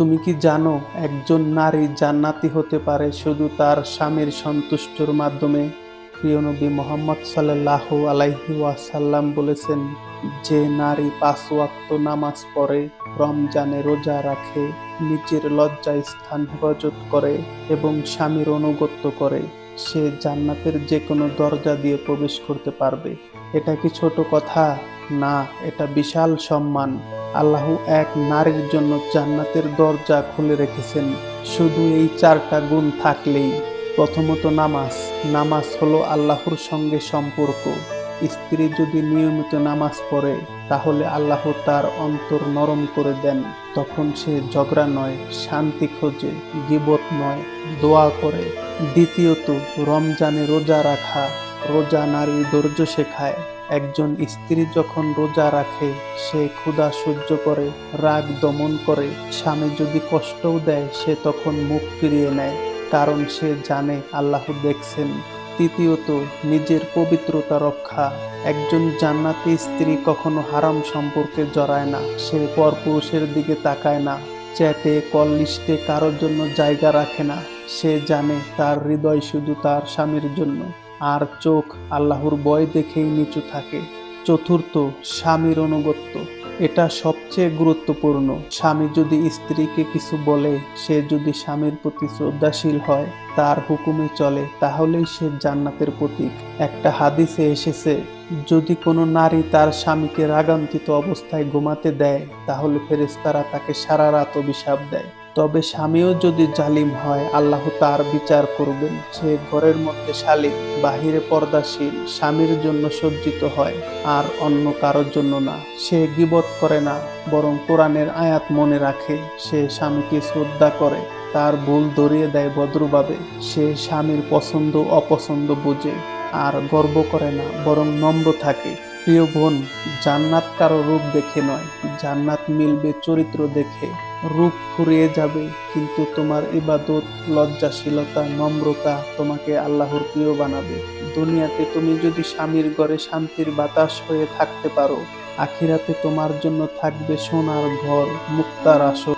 তুমি কি জানো, একজন নারী জান্নাতি হতে পারে শুধু তার স্বামীর সন্তুষ্টর মাধ্যমে? প্রিয় নবী মোহাম্মদ সাল্লাহ আলাইহি ওয়াসাল্লাম বলেছেন, যে নারী পাঁচ ওয়াক্ত নামাজ পড়ে, রমজানে রোজা রাখে, নিজের লজ্জা স্থান হেফাজত করে এবং স্বামীর অনুগত্য করে, সে জান্নাতের যে কোনো দরজা দিয়ে প্রবেশ করতে পারবে। এটা কি ছোট কথা? না, এটা বিশাল সম্মান। আল্লাহ এক নারীর জন্য জান্নাতের দরজা খুলে রেখেছেন। শুধু এই চারটা গুণ থাকলেই। প্রথমত নামাজ। নামাজ হলো আল্লাহর সঙ্গে সম্পর্ক। স্ত্রী যদি নিয়মিত নামাজ পড়ে, তাহলে আল্লাহ তার অন্তর নরম করে দেন। তখন সে ঝগড়া নয়, শান্তি খোঁজে, গিবত নয়, দোয়া করে। দ্বিতীয়ত, রমজানে রোজা রাখা। রোজা নারী ধৈর্য শেখায়। একজন স্ত্রী যখন রোজা রাখে, সে ক্ষুধা সহ্য করে, রাগ দমন করে। স্বামী যদি কষ্টও দেয়, সে তখন মুখ ফিরিয়ে নেয়, কারণ সে জানে আল্লাহ দেখছেন। তৃতীয়ত, নিজের পবিত্রতা রক্ষা। একজন জান্নাতি স্ত্রী কখনো হারাম সম্পর্কে জড়ায় না, সে পরপুরুষের দিকে তাকায় না, চ্যাটে কল লিস্টে কারোর জন্য জায়গা রাখে না। সে জানে তার হৃদয় শুধু তার স্বামীর জন্য। আর চোখ আল্লাহর ভয় দেখেই নিচু থাকে। চতুর্থ, স্বামীর অনুগত্য। এটা সবচেয়ে গুরুত্বপূর্ণ। স্বামী যদি স্ত্রীকে কিছু বলে, সে যদি স্বামীর প্রতি শ্রদ্ধাশীল হয়, তার হুকুমে চলে, তাহলেই সে জান্নাতের প্রতীক। একটা হাদিসে এসেছে, যদি কোনো নারী তার স্বামীকে রাগান্তিত অবস্থায় ঘুমাতে দেয়, তাহলে ফেরেস্তারা তাকে সারা রাত অভিশাপ দেয়। তবে স্বামীও যদি জালিম হয়, আল্লাহ তার বিচার করবেন। সে ঘরের মধ্যে শালিক, বাহিরে পর্দাশীল, স্বামীর জন্য সজ্জিত হয়, আর অন্য কারোর জন্য না। সে গিবত করে না, বরং কোরআনের আয়াত মনে রাখে, সে স্বামীকে শ্রদ্ধা করে, তার ভুল ধরিয়ে দেয় ভদ্রভাবে সে স্বামীর পছন্দ, অপছন্দ বুঝে, আর গর্ব করে না, বরং নম্র থাকে। প্রিয় বোন, জান্নাত কারও রূপ দেখে নয়, জান্নাত মিলবে চরিত্র দেখে। রূপ ফুরিয়ে যাবে, কিন্তু তোমার ইবাদত, লজ্জাশীলতা, নম্রতা তোমাকে আল্লাহর প্রিয় বানাবে। দুনিয়াতে তুমি যদি স্বামীর ঘরে শান্তির বাতাস হয়ে থাকতে পারো, আখিরাতে তোমার জন্য থাকবে সোনার ঘর, মুক্তার আসর।